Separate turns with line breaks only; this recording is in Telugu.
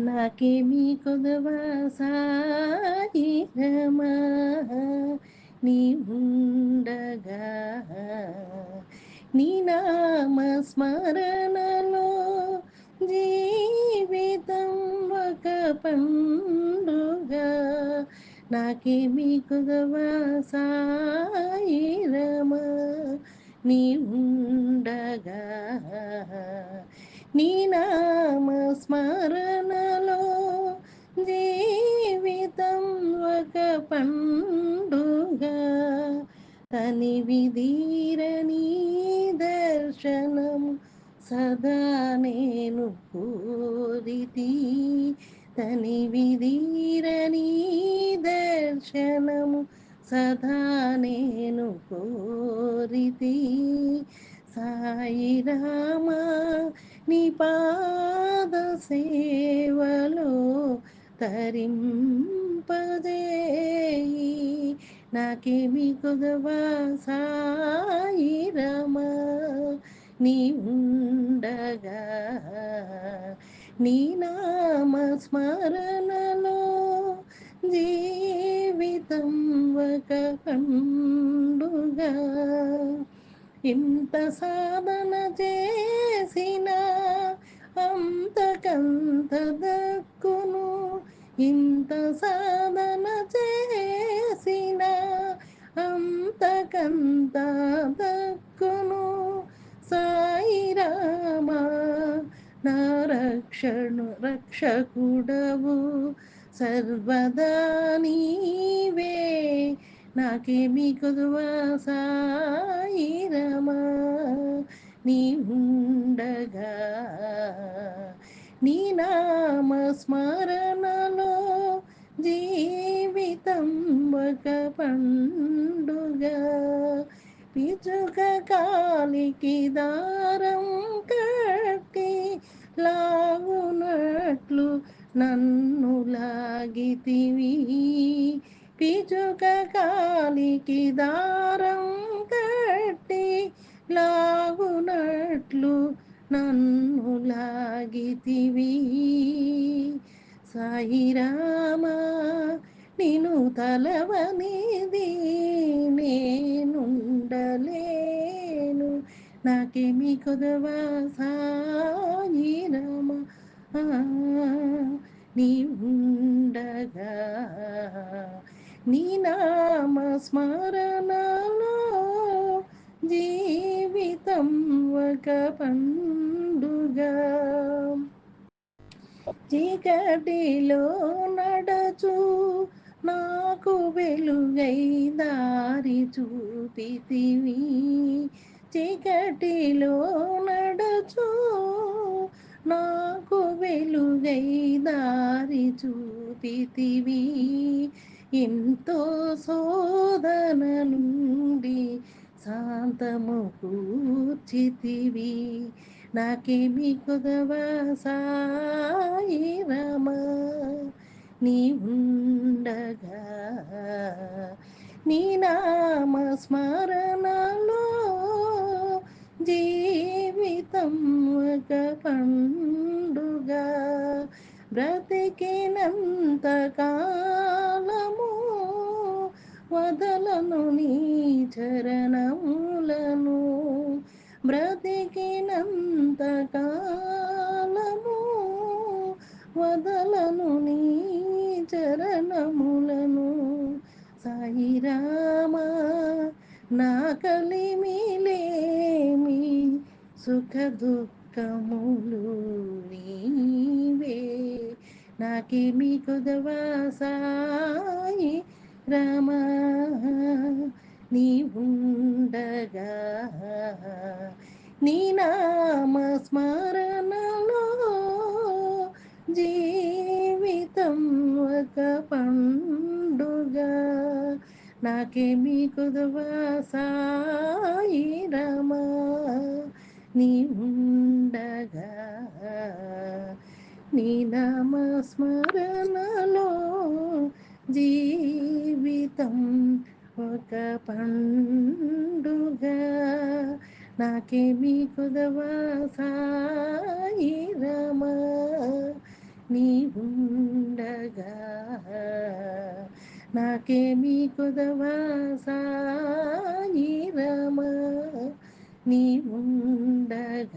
నాకేమీ కొదవా సాయి నీ ఉండగా నీ నామ స్మరణలో జీవితం ఒక పండుగ. నాకేమీ కొదవా సాయి నీ ఉండగా నీ నామ స్మరణ పండుగ. తని విధీరని దర్శనం సదా నేను కోరితి. తని విధీరని దర్శనము సదా నేను కోరితి. సాయి రామ నీ పాద సేవలో తరింపదేయి నాకేమి కుదవా సాయి రమా. నీ ఉండగా నీ నామ స్మరణలో జీవితం ఒక పండుగా. ఇంత సాధన చేసిన అంతకంత దక్కును ఇంత సా అంతకంత దక్కును సాయిరామా నా రక్షణు రక్షకుడవు. సర్వదా నీవే నాకేమి కుదువా సాయిరమా నీ ఉండగా నీ నామ స్మరణలో జీవితం ఒక పండుగ. పిచుక కాలికి దారం కట్టి లాగునట్లు నన్ను లాగితివి. పిచుక కాలికి దారం కట్టి లాగునట్లు నన్ను లాగితివి. సాయిరామా నిను తలవనిది నాకేమి కొదవా? సాయి రామా. నీ ఉండగా నీ నామ స్మరణలో జీవితం ఒక పండుగ. చీకటిలో నడచు నాకు వెలుగై దారి చూపితివి. చీకటిలో నడచు నాకు వెలుగై దారి చూపితివి. ఎంతో శోధన నుండి శాంతము కూర్చితివి. నాకేమి కుదవా సాయి రమా నీ ఉండగా నీ నామ స్మరణలో జీవితం ఒక పండుగ. బ్రతికినంత కాలము వదలను నీ చరణములను. బ్రతికినంత కాలము వదలను నీ చరణములను. సాయిరామా నా కలిమిలే సుఖ దుఃఖములు నీవే. నాకేమి కుదవా సాయి రామా. నీ నీ నామ స్మరణలో జీవితం ఒక పండుగ. నాకేమి కుదవా సాయి రమా. నీ ఉండగా నీ నామ స్మరణలో జీవితం ఒక పండుగ. నాకేమి కుదవా సాయి రమా. నీ నాకేమి కుదవా సాయి రమ. നീ ഉണ്ടക